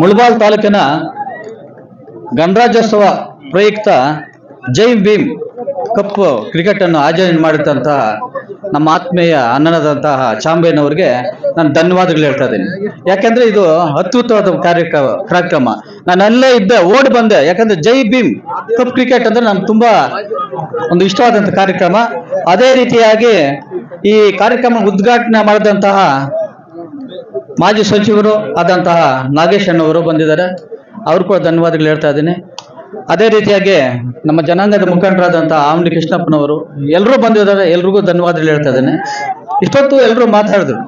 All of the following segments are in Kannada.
ಮುಳಬಾಲ್ ತಾಲೂಕಿನ ಗಣರಾಜ್ಯೋತ್ಸವ ಪ್ರಯುಕ್ತ ಜೈ ಭೀಮ್ ಕಪ್ ಕ್ರಿಕೆಟ್ ಅನ್ನು ಆಯೋಜನೆ ಮಾಡಿದಂತಹ ನಮ್ಮ ಆತ್ಮೀಯ ಅನ್ನನಾದಂತಹ ಚಾಂಬೇನವ್ರಿಗೆ ನಾನು ಧನ್ಯವಾದಗಳು ಹೇಳ್ತಾ ಇದ್ದೀನಿ. ಯಾಕಂದ್ರೆ ಇದು ಅದ್ಭುತವಾದ ಕಾರ್ಯಕ್ರಮ ಕಾರ್ಯಕ್ರಮ. ನಾನು ಅಲ್ಲೇ ಇದ್ದೆ, ಓಡಿ ಬಂದೆ. ಯಾಕಂದ್ರೆ ಜೈ ಭೀಮ್ ಕಪ್ ಕ್ರಿಕೆಟ್ ಅಂದ್ರೆ ನಾನು ತುಂಬಾ ಒಂದು ಇಷ್ಟವಾದಂಥ ಕಾರ್ಯಕ್ರಮ. ಅದೇ ರೀತಿಯಾಗಿ ಈ ಕಾರ್ಯಕ್ರಮ ಉದ್ಘಾಟನೆ ಮಾಡಿದಂತಹ ಮಾಜಿ ಸಚಿವರು ಆದಂತಹ ನಾಗೇಶ್ ಅಣ್ಣವರು ಬಂದಿದ್ದಾರೆ. ಅವ್ರು ಕೂಡ ಧನ್ಯವಾದಗಳು ಹೇಳ್ತಾ ಇದ್ದೀನಿ. ಅದೇ ರೀತಿಯಾಗಿ ನಮ್ಮ ಜನಾಂಗದ ಮುಖಂಡರಾದಂತಹ ಆಮ್ನಿ ಕೃಷ್ಣಪ್ಪನವರು ಎಲ್ಲರೂ ಬಂದಿದ್ದಾರೆ, ಎಲ್ರಿಗೂ ಧನ್ಯವಾದಗಳು ಹೇಳ್ತಾ ಇದ್ದೀನಿ. ಇಷ್ಟೊತ್ತು ಎಲ್ಲರೂ ಮಾತಾಡಿದ್ರು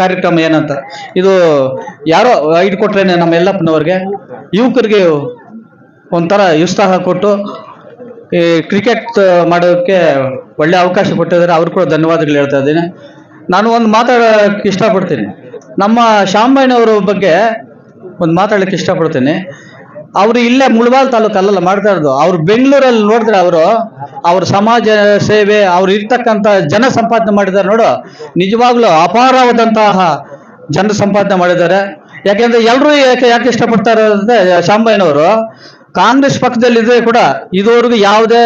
ಕಾರ್ಯಕ್ರಮ ಏನಂತ. ಇದು ಯಾರೋ ಇಟ್ಕೊಟ್ರೇನೆ ಕೊಟ್ರೇನೆ ನಮ್ಮ ಎಲ್ಲಪ್ಪನವ್ರಿಗೆ ಯುವಕರಿಗೆ ಒಂಥರ ಉತ್ಸಾಹ ಕೊಟ್ಟು ಈ ಕ್ರಿಕೆಟ್ ಮಾಡೋಕ್ಕೆ ಒಳ್ಳೆ ಅವಕಾಶ ಕೊಟ್ಟಿದ್ದಾರೆ. ಅವ್ರು ಕೂಡ ಧನ್ಯವಾದಗಳು ಹೇಳ್ತಾ ಇದ್ದೀನಿ. ನಾನು ಒಂದು ಮಾತಾಡೋಕ್ಕೆ ಇಷ್ಟಪಡ್ತೀನಿ. ನಮ್ಮ ಶಾಂಬಯ್ಯನವರ ಬಗ್ಗೆ ಒಂದು ಮಾತಾಡಲಿಕ್ಕೆ ಇಷ್ಟಪಡ್ತೀನಿ. ಅವರು ಇಲ್ಲೇ ಮುಳಬಾಲ್ ತಾಲೂಕು ಅಲ್ಲೆಲ್ಲ ಮಾಡ್ತಾ ಇರೋದು. ಅವ್ರು ಬೆಂಗಳೂರಲ್ಲಿ ನೋಡಿದ್ರೆ ಅವರು, ಅವ್ರ ಸಮಾಜ ಸೇವೆ, ಅವ್ರು ಇರ್ತಕ್ಕಂಥ ಜನ ಸಂಪಾದನೆ ಮಾಡಿದ್ದಾರೆ ನೋಡು. ನಿಜವಾಗ್ಲೂ ಅಪಾರವಾದಂತಹ ಜನ ಸಂಪಾದನೆ ಮಾಡಿದ್ದಾರೆ. ಯಾಕೆಂದ್ರೆ ಎಲ್ಲರೂ ಯಾಕೆ ಯಾಕೆ ಇಷ್ಟಪಡ್ತಾರೆ ಅಂದ್ರೆ ಶಾಂಬಯ್ಯನವರು ಕಾಂಗ್ರೆಸ್ ಪಕ್ಷದಲ್ಲಿದ್ರೆ ಕೂಡ ಇದುವರೆಗೂ ಯಾವುದೇ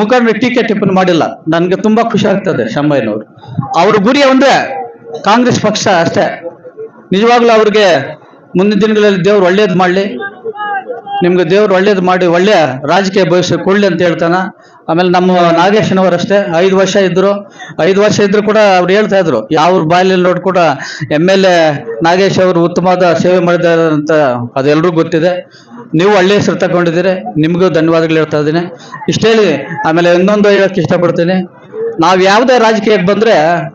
ಮುಖಂಡ ಟೀಕೆ ಟಿಪ್ಪಣಿ ಮಾಡಿಲ್ಲ. ನನಗೆ ತುಂಬಾ ಖುಷಿ ಆಗ್ತದೆ ಶಾಂಬಯ್ಯನವರು ಅವ್ರ ಗುರಿ ಒಂದೇ ಕಾಂಗ್ರೆಸ್ ಪಕ್ಷ ಅಷ್ಟೇ. ನಿಜವಾಗ್ಲೂ ಅವ್ರಿಗೆ ಮುಂದಿನ ದಿನಗಳಲ್ಲಿ ದೇವ್ರು ಒಳ್ಳೇದು ಮಾಡಲಿ. ನಿಮ್ಗೆ ದೇವ್ರು ಒಳ್ಳೇದು ಮಾಡಿ, ಒಳ್ಳೆಯ ರಾಜಕೀಯ ಭವಿಷ್ಯ ಕೊಡಲಿ ಅಂತ ಹೇಳ್ತಾನ. ಆಮೇಲೆ ನಮ್ಮ ನಾಗೇಶನವರು ಅಷ್ಟೇ. ಐದು ವರ್ಷ ಇದ್ದರು ಐದು ವರ್ಷ ಇದ್ದರೂ ಕೂಡ ಅವ್ರು ಹೇಳ್ತಾ ಇದ್ರು. ಯಾವ ಬಾಯಲ್ಲಿ ನೋಡಿ ಕೂಡ ಎಂ ಎಲ್ ಎ ನಾಗೇಶ್ ಅವರು ಉತ್ತಮವಾದ ಸೇವೆ ಮಾಡಿದ್ದಾರೆ ಅಂತ ಅದೆಲ್ಲರಿಗೂ ಗೊತ್ತಿದೆ. ನೀವು ಒಳ್ಳೆ ಹೆಸರು ತಗೊಂಡಿದ್ದೀರಿ. ನಿಮಗೂ ಧನ್ಯವಾದಗಳು ಹೇಳ್ತಾ ಇದ್ದೀನಿ. ಇಷ್ಟೇಳಿ, ಆಮೇಲೆ ಇನ್ನೊಂದು ಹೇಳಕ್ಕೆ ಇಷ್ಟಪಡ್ತೀನಿ. ನಾವು ಯಾವುದೇ ರಾಜಕೀಯಕ್ಕೆ ಬಂದ್ರೆ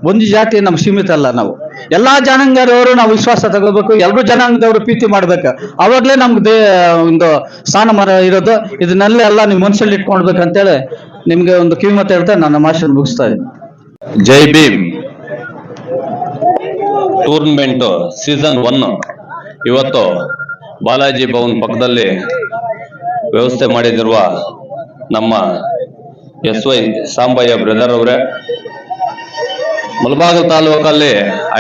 ಒಂದು ಜಾತಿ ನಮ್ಮ ಸೀಮಿತ ಅಲ್ಲ ನಾವು. ಎಲ್ಲಾ ಜನಾಂಗದವರು ನಾವು ವಿಶ್ವಾಸ ತಗೋಬೇಕು ಎಲ್ಲರೂ ಜನಾಂಗದವರು ಪ್ರೀತಿ ಮಾಡ್ಬೇಕು. ಅವಾಗಲೇ ನಮ್ಗೆ ಒಂದು ಸ್ಥಾನಮಾನ ಇರೋದು, ಇದನ್ನೆಲ್ಲ ಎಲ್ಲ ನೀವು ಮನಸ್ಸಲ್ಲಿ ಇಟ್ಕೊಳ್ಬೇಕಂತೇಳಿ ನಿಮ್ಗೆ ಒಂದು ಕಿವಿಮತ ಹೇಳ್ತಾ ನನ್ನ ಮಾಷನ್ ಮುಗಿಸ್ತಾ ಇದ್ದೀನಿ. Jai Bhim. Tournament season one ಇವತ್ತು ಬಾಲಾಜಿ ಭವನ್ ಪಕ್ಕದಲ್ಲಿ ವ್ಯವಸ್ಥೆ ಮಾಡಿದಿರುವ ನಮ್ಮ ಎಸ್ ವೈ ಸಾಂಬಯ್ಯ ಬ್ರದರ್ ಅವರೇ. ಮುಲ್ಬಾಗ ತಾಲೂಕಲ್ಲಿ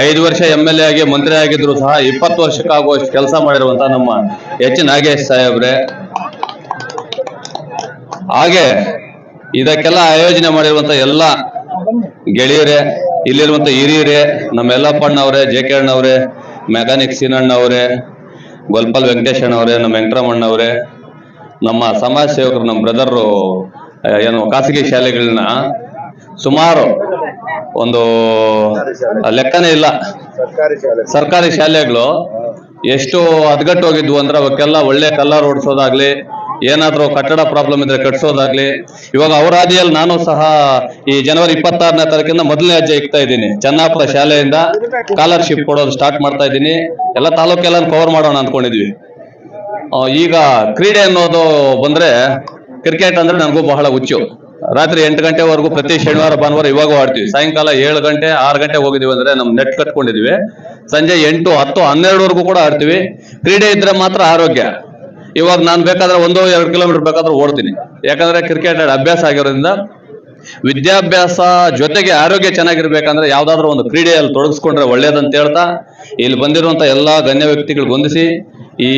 ಐದು ವರ್ಷ ಎಂ ಎಲ್ ಎ ಆಗಿ ಮಂತ್ರಿ ಆಗಿದ್ರು ಸಹ ಇಪ್ಪತ್ತು ವರ್ಷಕ್ಕಾಗುವಷ್ಟು ಕೆಲಸ ಮಾಡಿರುವಂತ ನಮ್ಮ ಎಚ್ ನಾಗೇಶ್ ಸಾಹೇಬ್ರೆ. ಹಾಗೆ ಇದಕ್ಕೆಲ್ಲ ಆಯೋಜನೆ ಮಾಡಿರುವಂತ ಎಲ್ಲ ಗೆಳೆಯರೇ, ಇಲ್ಲಿರುವಂತ ಹಿರಿಯರೇ, ನಮ್ಮ ಯಲ್ಲಪ್ಪಣ್ಣವ್ರೆ ಜೆ ಕೆ ಅಣ್ಣವ್ರೆ ಮೆಕ್ಯಾನಿಕ್ ಅವರೇ, ಗೋಲ್ಪಾಲ್ ವೆಂಕಟೇಶ್ ಅವರೇ, ನಮ್ಮ ವೆಂಕಟರಮಣ್ಣವ್ರೆ ನಮ್ಮ ಸಮಾಜ ಸೇವಕರು, ನಮ್ಮ ಬ್ರದರು ಏನು ಖಾಸಗಿ ಶಾಲೆಗಳನ್ನ ಸುಮಾರು ಒಂದು ಲೆಕ್ಕನೇ ಇಲ್ಲ. ಸರ್ಕಾರಿ ಶಾಲೆಗಳು ಎಷ್ಟು ಹದಗಟ್ಟು ಹೋಗಿದ್ವು ಅಂದ್ರೆ ಅವಕ್ಕೆಲ್ಲ ಒಳ್ಳೆ ಕಲ್ಲರ್ ಓಡಿಸೋದಾಗ್ಲಿ, ಏನಾದ್ರೂ ಕಟ್ಟಡ ಪ್ರಾಬ್ಲಮ್ ಇದ್ರೆ ಕಟ್ಸೋದಾಗ್ಲಿ, ಇವಾಗ ಅವರ ಹಾದಿಯಲ್ಲಿ ನಾನು ಸಹ ಈ ಜನವರಿ ಇಪ್ಪತ್ತಾರನೇ ತಾರೀಕಿಂದ ಮೊದಲನೇ ಹೆಜ್ಜೆ ಇಕ್ತಾ ಇದ್ದೀನಿ. ಚೆನ್ನಾಪುರ ಶಾಲೆಯಿಂದ ಸ್ಕಾಲರ್ಶಿಪ್ ಕೊಡೋದು ಸ್ಟಾರ್ಟ್ ಮಾಡ್ತಾ ಇದ್ದೀನಿ. ಎಲ್ಲ ತಾಲೂಕೆಲ್ಲ ಕವರ್ ಮಾಡೋಣ ಅನ್ಕೊಂಡಿದ್ವಿ ಈಗ ಕ್ರೀಡೆ ಅನ್ನೋದು ಬಂದ್ರೆ ಕ್ರಿಕೆಟ್ ಅಂದ್ರೆ ನನಗೂ ಬಹಳ ಹುಚ್ಚು. ರಾತ್ರಿ ಎಂಟು ಗಂಟೆವರೆಗೂ ಪ್ರತಿ ಶನಿವಾರ, ಭಾನುವಾರ ಇವಾಗೂ ಆಡ್ತೀವಿ. ಸಾಯಂಕಾಲ ಏಳು ಗಂಟೆ, ಆರು ಗಂಟೆ ಹೋಗಿದೀವಿ ಅಂದ್ರೆ ನಮ್ಮ ನೆಟ್ ಕಟ್ಕೊಂಡಿದೀವಿ ಸಂಜೆ ಎಂಟು, ಹತ್ತು, ಹನ್ನೆರಡುವರೆಗೂ ಕೂಡ ಆಡ್ತೀವಿ. ಕ್ರೀಡೆ ಇದ್ರೆ ಮಾತ್ರ ಆರೋಗ್ಯ. ಇವಾಗ ನಾನು ಬೇಕಾದ್ರೆ ಒಂದು, ಎರಡು ಕಿಲೋಮೀಟರ್ ಬೇಕಾದ್ರೆ ಓಡ್ತೀನಿ. ಯಾಕಂದ್ರೆ ಕ್ರಿಕೆಟ್ ಅಭ್ಯಾಸ ಆಗಿರೋದ್ರಿಂದ ವಿದ್ಯಾಭ್ಯಾಸ ಜೊತೆಗೆ ಆರೋಗ್ಯ ಚೆನ್ನಾಗಿರ್ಬೇಕಂದ್ರೆ ಯಾವ್ದಾದ್ರು ಒಂದು ಕ್ರೀಡೆಯಲ್ಲಿ ತೊಡಗಿಸ್ಕೊಂಡ್ರೆ ಒಳ್ಳೇದಂತ ಹೇಳ್ತಾ, ಇಲ್ಲಿ ಬಂದಿರುವಂತ ಎಲ್ಲಾ ಗಣ್ಯ ವ್ಯಕ್ತಿಗಳಿಗೆ ಹೊಂದಿಸಿ ಈ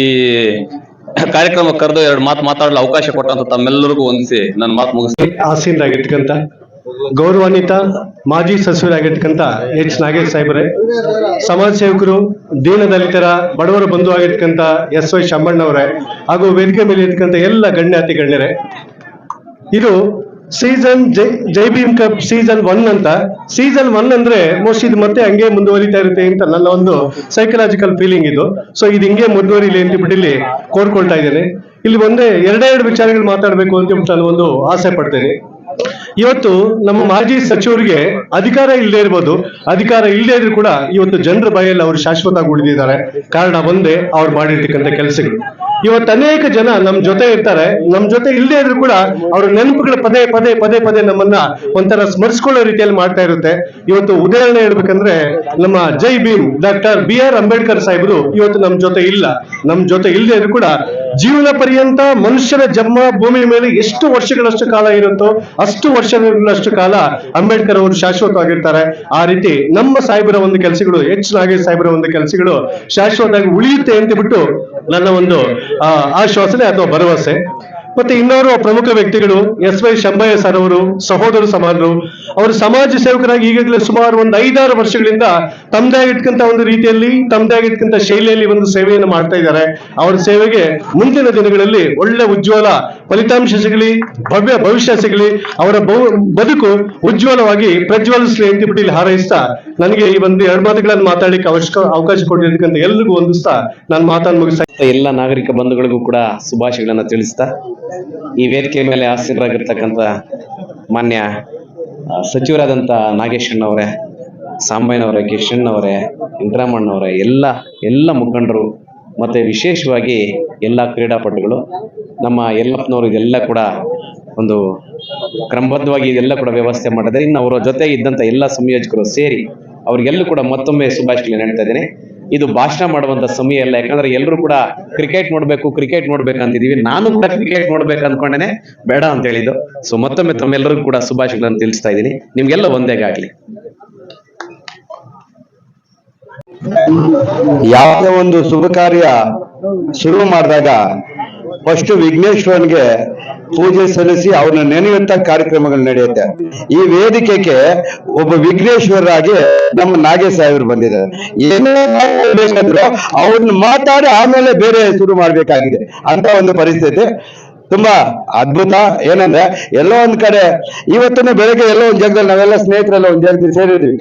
ಕಾರ್ಯಕ್ರಮ ಕರೆದು ಎರಡು ಮಾತು ಮಾತಾಡಲು ಅವಕಾಶ ಕೊಟ್ಟಂತ ತಮ್ಮೆಲ್ಲರಿಗೂ ಹೊಂದಿಸಿ ನನ್ನ ಮಾತು ಮುಗಿಸ್ತೀನಿ. ಆಸೀನರಾಗಿರ್ತಕ್ಕಂಥ ಗೌರವಾನ್ವಿತ ಮಾಜಿ ಸಚಿವರಾಗಿರ್ತಕ್ಕಂಥ ಎಚ್ ನಾಗೇಶ್ ಸಾಹೇಬರೇ, ಸಮಾಜ ಸೇವಕರು ದೀನದಲಿತರ ಬಡವರ ಬಂಧು ಆಗಿರ್ತಕ್ಕಂಥ ಎಸ್ ವೈ ಶಮ್ಮಣ್ಣವರೇ ಹಾಗೂ ವೇದಿಕೆ ಮೇಲೆ ಇರ್ತಕ್ಕಂಥ ಎಲ್ಲ ಗಣ್ಯ ಅತಿ ಗಣ್ಯರೇ ಇದು season Jai Bhim cup season one ಅಂತ. ಸೀಸನ್ ಒನ್ ಅಂದ್ರೆ ಮೋಸ್ಟ್ ಇದು ಮತ್ತೆ ಹಂಗೆ ಮುಂದುವರಿತಾ ಇರುತ್ತೆ ಅಂತ ನನ್ನ ಒಂದು ಸೈಕಲಾಜಿಕಲ್ ಫೀಲಿಂಗ್ ಇದು. ಸೊ ಇದು ಹಿಂಗೆ ಮುಂದುವರಿಲಿ ಅಂತ ಬಿಟ್ಟು ಇಲ್ಲಿ ಕೋರ್ಕೊಳ್ತಾ ಇದ್ದೇನೆ. ಇಲ್ಲಿ ಒಂದೇ ಎರಡೇ ಎರಡು ವಿಚಾರಗಳು ಮಾತಾಡಬೇಕು ಅಂತ ನಾನು ಒಂದು ಆಸೆ ಪಡ್ತೇನೆ. ಇವತ್ತು ನಮ್ಮ ಮಾಜಿ ಸಚಿವರಿಗೆ ಅಧಿಕಾರ ಇಲ್ಲದೆ ಇರ್ಬೋದು. ಅಧಿಕಾರ ಇಲ್ಲದೆ ಇದ್ರು ಕೂಡ ಇವತ್ತು ಜನರ ಬಾಯಲ್ಲಿ ಅವರು ಶಾಶ್ವತವಾಗಿ ಉಳಿದಿದ್ದಾರೆ. ಕಾರಣ ಒಂದೇ ಅವ್ರು ಮಾಡಿರ್ತಕ್ಕಂಥ ಕೆಲಸಗಳು. ಇವತ್ತು ಅನೇಕ ಜನ ನಮ್ ಜೊತೆ ಇರ್ತಾರೆ. ನಮ್ ಜೊತೆ ಇಲ್ಲದೆ ಇದ್ರು ಕೂಡ ಅವ್ರ ನೆನಪುಗಳು ಪದೇ ಪದೇ ಪದೇ ಪದೇ ನಮ್ಮನ್ನ ಒಂಥರ ಸ್ಮರಿಸ್ಕೊಳ್ಳೋ ರೀತಿಯಲ್ಲಿ ಮಾಡ್ತಾ ಇರುತ್ತೆ. ಇವತ್ತು ಉದಾಹರಣೆ ಹೇಳ್ಬೇಕಂದ್ರೆ ನಮ್ಮ Jai Bhim, doctor B R Ambedkar ಸಾಹೇಬರು ಇವತ್ತು ನಮ್ ಜೊತೆ ಇಲ್ಲ. ನಮ್ ಜೊತೆ ಇಲ್ಲದೆ ಇದ್ರು ಕೂಡ ಜೀವನ ಪರ್ಯಂತ ಮನುಷ್ಯರ ಜನ್ಮ ಭೂಮಿ ಮೇಲೆ ಎಷ್ಟು ವರ್ಷಗಳಷ್ಟು ಕಾಲ ಇರುತ್ತೋ ಅಷ್ಟು ವರ್ಷಗಳಷ್ಟು ಕಾಲ ಅಂಬೇಡ್ಕರ್ ಅವರು ಶಾಶ್ವತವಾಗಿರ್ತಾರೆ. ಆ ರೀತಿ ನಮ್ಮ ಸಾಹೇಬರ ಒಂದು ಕೆಲಸಗಳು, ಎಚ್ ನಾಗೇಶ್ ಸಾಹೇಬರ ಒಂದು ಕೆಲಸಗಳು ಶಾಶ್ವತವಾಗಿ ಉಳಿಯುತ್ತೆ ಅಂತ ಬಿಟ್ಟು ನನ್ನ ಒಂದು ಆಶ್ವಾಸನೆ ಅಥವಾ ಭರವಸೆ. ಮತ್ತೆ ಇನ್ನಾರು ಪ್ರಮುಖ ವ್ಯಕ್ತಿಗಳು ಎಸ್ ವೈ ಶಂಭಯ್ಯ ಸರ್ ಅವರು, ಸಹೋದರ ಸಮಾನರು ಅವರು ಸಮಾಜ ಸೇವಕರಾಗಿ ಈಗಾಗಲೇ ಸುಮಾರು ಒಂದು ಐದಾರು ವರ್ಷಗಳಿಂದ ತಮ್ಮದೇ ಆಗಿಟ್ಕಂತ ಒಂದು ರೀತಿಯಲ್ಲಿ ತಮ್ಮದೇ ಆಗಿಟ್ಕಂತ ಶೈಲಿಯಲ್ಲಿ ಒಂದು ಸೇವೆಯನ್ನು ಮಾಡ್ತಾ ಇದ್ದಾರೆ. ಅವರ ಸೇವೆಗೆ ಮುಂದಿನ ದಿನಗಳಲ್ಲಿ ಒಳ್ಳೆ ಉಜ್ವಲ ಫಲಿತಾಂಶ ಸಿಗಲಿ, ಭವ್ಯ ಭವಿಷ್ಯ ಸಿಗಲಿ, ಅವರ ಬದುಕು ಉಜ್ವಲವಾಗಿ ಪ್ರಜ್ವಲಿಸಲಿ ಅಂತ ಬಿಟ್ಟು ಇಲ್ಲಿ ಹಾರೈಸ್ತಾ ನನಗೆ ಈ ಒಂದು ಎರಡು ಮಾತುಗಳನ್ನು ಮಾತಾಡಲಿಕ್ಕೆ ಅವಶ್ಯಕ ಅವಕಾಶ ಕೊಟ್ಟಿರ್ತಕ್ಕಂಥ ಎಲ್ಲರಿಗೂ ಹೊಂದಿಸ್ತಾ ನಾನು ಮಾತನ್ನು ಮುಗಿಸ್ತಾ ಎಲ್ಲ ನಾಗರಿಕ ಬಂಧುಗಳಿಗೂ ಕೂಡ ಶುಭಾಶಯಗಳನ್ನ ತಿಳಿಸ್ತಾ ಈ ವೇದಿಕೆ ಮೇಲೆ ಆಸೀನರಾಗಿರ್ತಕ್ಕಂಥ ಮಾನ್ಯ ಸಚಿವರಾದಂಥ ನಾಗೇಶಣ್ಣವರೇ ಸಾಂಬಯ್ಯನವರೇ, ಕಿಶಣ್ಣವರೇ ವೆಂಕಟರಮಣ್ಣವರೇ ಎಲ್ಲ ಎಲ್ಲ ಮುಖಂಡರು ಮತ್ತು ವಿಶೇಷವಾಗಿ ಎಲ್ಲ ಕ್ರೀಡಾಪಟುಗಳು, ನಮ್ಮ ಎಲ್ಲಪ್ಪನವರು ಇದೆಲ್ಲ ಕೂಡ ಒಂದು ಕ್ರಮಬದ್ಧವಾಗಿ ಇದೆಲ್ಲ ಕೂಡ ವ್ಯವಸ್ಥೆ ಮಾಡಿದ್ದಾರೆ. ಇನ್ನು ಅವರ ಜೊತೆ ಇದ್ದಂಥ ಎಲ್ಲ ಸಂಯೋಜಕರು ಸೇರಿ ಅವ್ರಿಗೆಲ್ಲೂ ಕೂಡ ಮತ್ತೊಮ್ಮೆ ಶುಭಾಶಯ ಹೇಳ್ತಾ ಇದ್ದೀನಿ. ಇದು ಭಾಷಣ ಮಾಡುವಂತ ಸಮಯ ಅಲ್ಲ. ಯಾಕಂದ್ರೆ ಎಲ್ಲರೂ ಕೂಡ ಕ್ರಿಕೆಟ್ ನೋಡ್ಬೇಕು ಕ್ರಿಕೆಟ್ ನೋಡ್ಬೇಕು ಅಂತಿದೀವಿ. ನಾನು ಕೂಡ ಕ್ರಿಕೆಟ್ ನೋಡ್ಬೇಕು ಅಂದ್ಕೊಂಡೇನೆ ಬೇಡ ಅಂತ ಹೇಳಿದ್ದು. ಸೊ ಮತ್ತೊಮ್ಮೆ ತಮ್ಮೆಲ್ಲರಿಗೂ ಕೂಡ ಶುಭಾಶಯಗಳನ್ನು ತಿಳಿಸ್ತಾ ಇದ್ದೀನಿ. ನಿಮ್ಗೆಲ್ಲ ಒಂದೇಗಾಗ್ಲಿ ಯಾವುದೇ ಒಂದು ಶುಭ ಕಾರ್ಯ ಶುರು ಮಾಡಿದಾಗ ಫಸ್ಟ್ ವಿಘ್ನೇಶ್ವರನ್ಗೆ ಪೂಜೆ ಸಲ್ಲಿಸಿ ಅವನ ನೆನೆಯುವಂತ ಕಾರ್ಯಕ್ರಮಗಳು ನಡೆಯುತ್ತೆ. ಈ ವೇದಿಕೆಗೆ ಒಬ್ಬ ವಿಘ್ನೇಶ್ವರರಾಗಿ ನಮ್ಮ ನಾಗೇಶ್ ಸಾಹೇಬರು ಬಂದಿದ್ದಾರೆ. ಏನೇ ಬೇಕಾದ್ರು ಅವ್ರನ್ನ ಮಾತಾಡಿ ಆಮೇಲೆ ಬೇರೆ ಶುರು ಮಾಡ್ಬೇಕಾಗಿದೆ. ಅಂತ ಒಂದು ಪರಿಸ್ಥಿತಿ. ತುಂಬಾ ಅದ್ಭುತ. ಏನಂದ್ರೆ ಎಲ್ಲೋ ಒಂದ್ ಕಡೆ ಇವತ್ತಿನ ಬೆಳಗ್ಗೆ ಎಲ್ಲೋ ಒಂದ್ ಜಾಗದಲ್ಲಿ ನಾವೆಲ್ಲ ಸ್ನೇಹಿತರೆಲ್ಲ ಒಂದ್ ಜಾಗದಲ್ಲಿ ಸೇರಿದ್ವಿ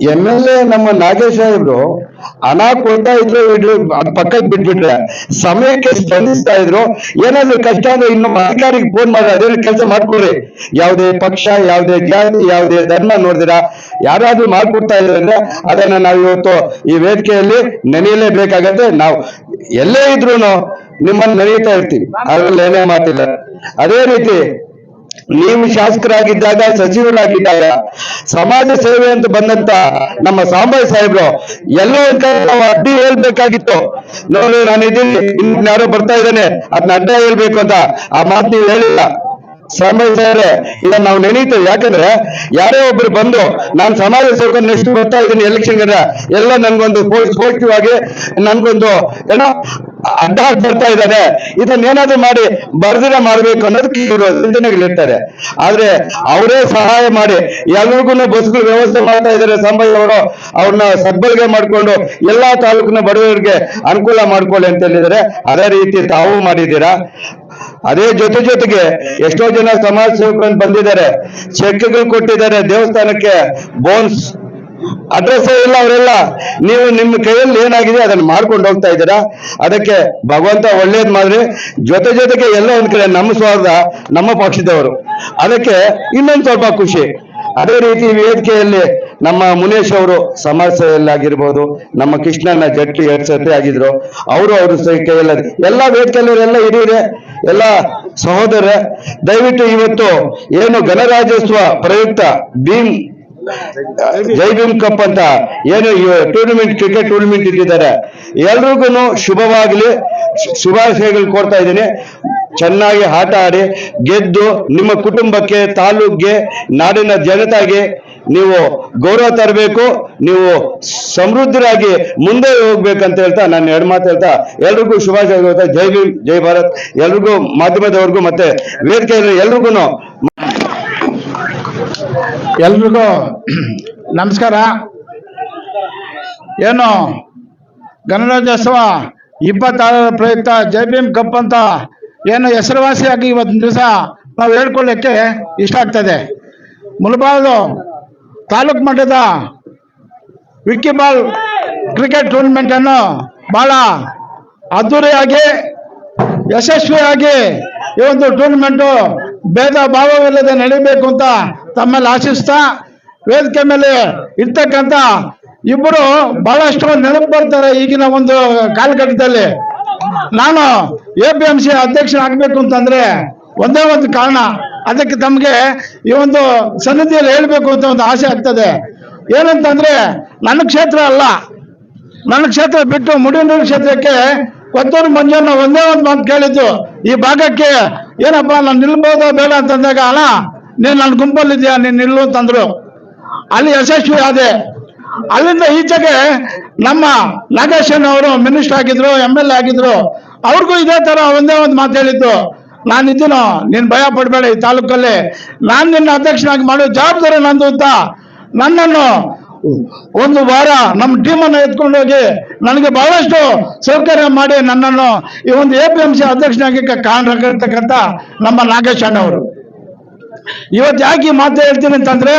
ಎಂ ಎಲ್ ಎ ನಮ್ಮ ನಾಗೇಶ್ ಸಾಹೇಬ್ರು ಹಣ ಕೊಡ್ತಾ ಇದ್ರು ಇಡ್ಲಿ ಪಕ್ಕಕ್ಕೆ ಬಿಟ್ಬಿಟ್ರೆ. ಸಮಯಕ್ಕೆ ಸ್ಪಂದಿಸ್ತಾ ಇದ್ರು? ಏನಾದ್ರು ಕಷ್ಟ ಅಂದ್ರೆ ಇನ್ನು ಅಧಿಕಾರಿಗೆ ಫೋನ್ ಮಾಡಿ ಅದೇ ಕೆಲಸ ಮಾಡ್ಕೊಡ್ರಿ. ಯಾವುದೇ ಪಕ್ಷ, ಯಾವುದೇ ಜಾತಿ, ಯಾವುದೇ ಧರ್ಮ ನೋಡಿದಿರಾ. ಯಾರಾದ್ರೂ ಮಾಡ್ಕೊಡ್ತಾ ಇದ್ರೆ ಅಂದ್ರೆ ಅದನ್ನ ನಾವು ಇವತ್ತು ಈ ವೇದಿಕೆಯಲ್ಲಿ ನೆನೆಯಲೇಬೇಕಾಗತ್ತೆ. ನಾವು ಎಲ್ಲೇ ಇದ್ರು ನಿಮ್ಮನ್ನು ನೆನೆಯುತ್ತಾ ಇರ್ತೀವಿ. ಅದ್ರಲ್ಲಿ ಏನೇ ಮಾತಿಲ್ಲ. ಅದೇ ರೀತಿ ನೀವು ಶಾಸಕರಾಗಿದ್ದಾಗ, ಸಚಿವರಾಗಿದ್ದಾಗ, ಸಮಾಜ ಸೇವೆ ಅಂತ ಬಂದಂತ ನಮ್ಮ ಸಾಂಬಾಯಿ ಸಾಹೇಬ್ರು, ಎಲ್ಲ ಅಡ್ಡಿ ಹೇಳ್ಬೇಕಾಗಿತ್ತು. ನೋಡಿ ನಾನು ಇದ್ದೀನಿ ಇನ್ ಯಾರೋ ಬರ್ತಾ ಇದ್ದಾನೆ ಅದನ್ನ ಅಡ್ಡ ಹೇಳ್ಬೇಕು ಅಂತ. ಆ ಮಾತು ನೀವು ಹೇಳಿಲ್ಲ. ಸಾಂಬಾಯಿ ಸಾಹೇಬ್ರೆ ಇದನ್ನ ನಾವು ನೆನೀತೇವೆ. ಯಾಕಂದ್ರೆ ಯಾರೇ ಒಬ್ರು ಬಂದು, ನಾನು ಸಮಾಜ ಸೇರ್ಕೊಂಡು ನೆಕ್ಸ್ಟ್ ಬರ್ತಾ ಇದ್ದೀನಿ ಎಲೆಕ್ಷನ್ ಎಲ್ಲ ನನ್ಗೊಂದು ಪಾಸಿಟಿವ್ ಆಗಿ ನನ್ಗೊಂದು, ಏನೋ ಅಡ್ಡ ಬರ್ತಾ ಇದ್ದಾರೆ ಇದನ್ನ ಏನಾದ್ರು ಮಾಡಿ ಬರ್ದಿರ ಮಾಡ್ಬೇಕು ಅನ್ನೋದಕ್ಕೆ ಇವರು ಚಿಂತನೆಗಳಿರ್ತಾರೆ ಆದ್ರೆ ಅವರೇ ಸಹಾಯ ಮಾಡಿ ಎಲ್ರಿಗೂ ಬಸ್ಗಳು ವ್ಯವಸ್ಥೆ ಮಾಡ್ತಾ ಇದ್ದಾರೆ ಸಂಬಳವರು ಅವ್ರನ್ನ ಸದ್ಬಳಕೆ ಮಾಡ್ಕೊಂಡು ಎಲ್ಲಾ ತಾಲೂಕಿನ ಬಡವರಿಗೆ ಅನುಕೂಲ ಮಾಡ್ಕೊಳ್ಳಿ ಅಂತ ಹೇಳಿದ್ರೆ ಅದೇ ರೀತಿ ತಾವು ಮಾಡಿದ್ದೀರಾ? ಅದೇ ಜೊತೆ ಜೊತೆಗೆ ಎಷ್ಟೋ ಜನ ಸಮಾಜ ಸೇವಕರು ಬಂದಿದ್ದಾರೆ ಚೆಕ್ಗಳು ಕೊಟ್ಟಿದ್ದಾರೆ ದೇವಸ್ಥಾನಕ್ಕೆ ಬೋನ್ಸ್ ಅಡ್ರೆಸ್ ಇಲ್ಲ ಅವರೆಲ್ಲ. ನೀವು ನಿಮ್ಮ ಕೈಯಲ್ಲಿ ಏನಾಗಿದೆ ಅದನ್ನ ಮಾಡ್ಕೊಂಡು ಹೋಗ್ತಾ ಇದ್ದೀರಾ? ಅದಕ್ಕೆ ಭಗವಂತ ಒಳ್ಳೇದ್ ಮಾಡ್ರಿ. ಜೊತೆ ಜೊತೆಗೆ ಎಲ್ಲ ಒಂದ್ ಕಡೆ ನಮ್ಮ ಸ್ವಾರ್ಥ, ನಮ್ಮ ಪಕ್ಷದವರು. ಅದಕ್ಕೆ ಇನ್ನೊಂದು ಸ್ವಲ್ಪ ಖುಷಿ. ಅದೇ ರೀತಿ ವೇದಿಕೆಯಲ್ಲಿ ನಮ್ಮ ಮುನೇಶ್ ಅವರು ಸಮಾಜ ಸೇವೆಯಲ್ಲಾಗಿರ್ಬೋದು ನಮ್ಮ ಕೃಷ್ಣನ ಜಟ್ಟಿ ಎರಡ್ ಸತಿ ಆಗಿದ್ರು, ಅವರು ಅವರು ಕೈಯಲ್ಲ ಎಲ್ಲ ವೇದಿಕೆಯಲ್ಲಿವರೆಲ್ಲ ಹಿರಿಯರೆ, ಎಲ್ಲ ಸಹೋದರ ದಯವಿಟ್ಟು ಇವತ್ತು ಏನು ಗಣರಾಜ್ಯೋತ್ಸವ ಪ್ರಯುಕ್ತ ಭೀಮ್, ಜೈ ಭೀಮ್ ಕಪ್ ಅಂತ ಏನು ಟೂರ್ನಮೆಂಟ್ ಕ್ರಿಕೆಟ್ ಟೂರ್ನಮೆಂಟ್ ಇಟ್ಟಿದ್ದಾರೆ, ಎಲ್ರಿಗೂ ಶುಭವಾಗಲಿ ಶುಭಾಶಯಗಳು ಕೊಡ್ತಾ ಇದ್ದೀನಿ. ಚೆನ್ನಾಗಿ ಆಟ ಆಡಿ ಗೆದ್ದು ನಿಮ್ಮ ಕುಟುಂಬಕ್ಕೆ, ತಾಲೂಕ್ಗೆ, ನಾಡಿನ ಜನತೆಗೆ ನೀವು ಗೌರವ ತರಬೇಕು, ನೀವು ಸಮೃದ್ಧರಾಗಿ ಮುಂದೆ ಹೋಗ್ಬೇಕಂತ ಹೇಳ್ತಾ ನಾನು ಎರಡು ಮಾತು ಹೇಳ್ತಾ ಎಲ್ರಿಗೂ ಶುಭಾಶಯ ಹೇಳ್ತಾ ಜೈ ಭೀಮ್, ಜೈ ಭಾರತ್. ಎಲ್ರಿಗೂ ಮಾಧ್ಯಮದವ್ರಿಗೂ ಮತ್ತೆ ವೇದಿಕೆಯಲ್ಲಿ ಎಲ್ರಿಗೂ ಎಲ್ರಿಗೂ ನಮಸ್ಕಾರ. ಏನು ಗಣರಾಜ್ಯೋತ್ಸವ ಇಪ್ಪತ್ತಾರರ ಪ್ರಯುಕ್ತ ಜೈ ಭೀಮ್ ಕಪ್ ಅಂತ ಏನು ಹೆಸರುವಾಸಿಯಾಗಿ ಇವತ್ತಿನ ದಿವಸ ನಾವು ಹೇಳ್ಕೊಳ್ಳೋಕ್ಕೆ ಇಷ್ಟ ಆಗ್ತದೆ. ಮುಳಬಾಗಿಲು ತಾಲೂಕು ಮಟ್ಟದ ವಿಕಿಬಾಲ್ ಕ್ರಿಕೆಟ್ ಟೂರ್ನಮೆಂಟನ್ನು ಭಾಳ ಅದ್ಧೂರಿಯಾಗಿ ಯಶಸ್ವಿಯಾಗಿ ಈ ಒಂದು ಟೂರ್ನಮೆಂಟು ಭೇದ ಭಾವವಿಲ್ಲದೆ ನಡೀಬೇಕು ಅಂತ ತಮ್ಮಲ್ಲಿ ಆಶಿಸ್ತಾ, ವೇದಿಕೆ ಮೇಲೆ ಇರ್ತಕ್ಕಂಥ ಇಬ್ಬರು ಬಹಳಷ್ಟು ನೆನಪು ಬರ್ತಾರೆ ಈಗಿನ ಒಂದು ಕಾಲಘಟ್ಟದಲ್ಲಿ. ನಾನು ಎ ಪಿ ಎಂ ಸಿ ಅಧ್ಯಕ್ಷನಾಗಬೇಕು ಅಂತಂದ್ರೆ ಒಂದೇ ಒಂದು ಕಾರಣ. ಅದಕ್ಕೆ ತಮಗೆ ಈ ಒಂದು ಸನ್ನಿಧಿಯಲ್ಲಿ ಹೇಳ್ಬೇಕು ಅಂತ ಒಂದು ಆಸೆ ಆಗ್ತದೆ. ಏನಂತಂದ್ರೆ ನನ್ನ ಕ್ಷೇತ್ರ ಅಲ್ಲ. ನನ್ನ ಕ್ಷೇತ್ರ ಬಿಟ್ಟು ಮುಡಿನೂರು ಕ್ಷೇತ್ರಕ್ಕೆ ಕೊತ್ತೂರು ಮಂಜಣ್ಣ ಒಂದೇ ಒಂದು ಮಾತು ಕೇಳಿದ್ದು, ಈ ಭಾಗಕ್ಕೆ ಏನಪ್ಪ, ನಾನು ನಿಲ್ಬೋದೋ ಬೇಡ ಅಂತಂದಾಗ, ಅಣ್ಣ, ನೀನು ನನ್ನ ಗುಂಪಲ್ಲಿದ್ಯಾ ನೀನು ನಿಲ್ಲು ಅಂತಂದ್ರು. ಅಲ್ಲಿ ಯಶಸ್ವಿ ಆದೆ. ಅಲ್ಲಿಂದ ಈಚೆಗೆ ನಮ್ಮ ನಾಗೇಶನ್ ಅವರು ಮಿನಿಸ್ಟರ್ ಆಗಿದ್ರು ಎಂ ಎಲ್ ಎ ಆಗಿದ್ರು, ಅವ್ರಿಗೂ ಇದೇ ತರ ಒಂದೇ ಒಂದು ಮಾತು ಹೇಳಿದ್ದು. ನಾನು ಇದ್ದೀನೋ, ನೀನ್ ಭಯ ಪಡಬೇಡ ಈ ತಾಲೂಕಲ್ಲಿ. ನಾನು ನಿನ್ನ ಅಧ್ಯಕ್ಷನಾಗಿ ಮಾಡೋ ಜವಾಬ್ದಾರಿ ನಂದು ಅಂತ ನನ್ನನ್ನು ಒಂದು ವಾರ ನಮ್ಮ ಟೀಮನ್ನು ಎತ್ಕೊಂಡು ಹೋಗಿ ನನಗೆ ಬಹಳಷ್ಟು ಸೌಕರ್ಯ ಮಾಡಿ ನನ್ನನ್ನು ಈ ಒಂದು ಎ ಪಿ ಎಂ ಸಿ ಅಧ್ಯಕ್ಷನಾಗಿ ಕಾಣಿರ್ತಕ್ಕಂಥ ನಮ್ಮ ನಾಗೇಶ್ ಅಣ್ಣವರು ಇವತ್ತು ಯಾಕೆ ಮಾತು ಹೇಳ್ತೀನಿ ಅಂತಂದ್ರೆ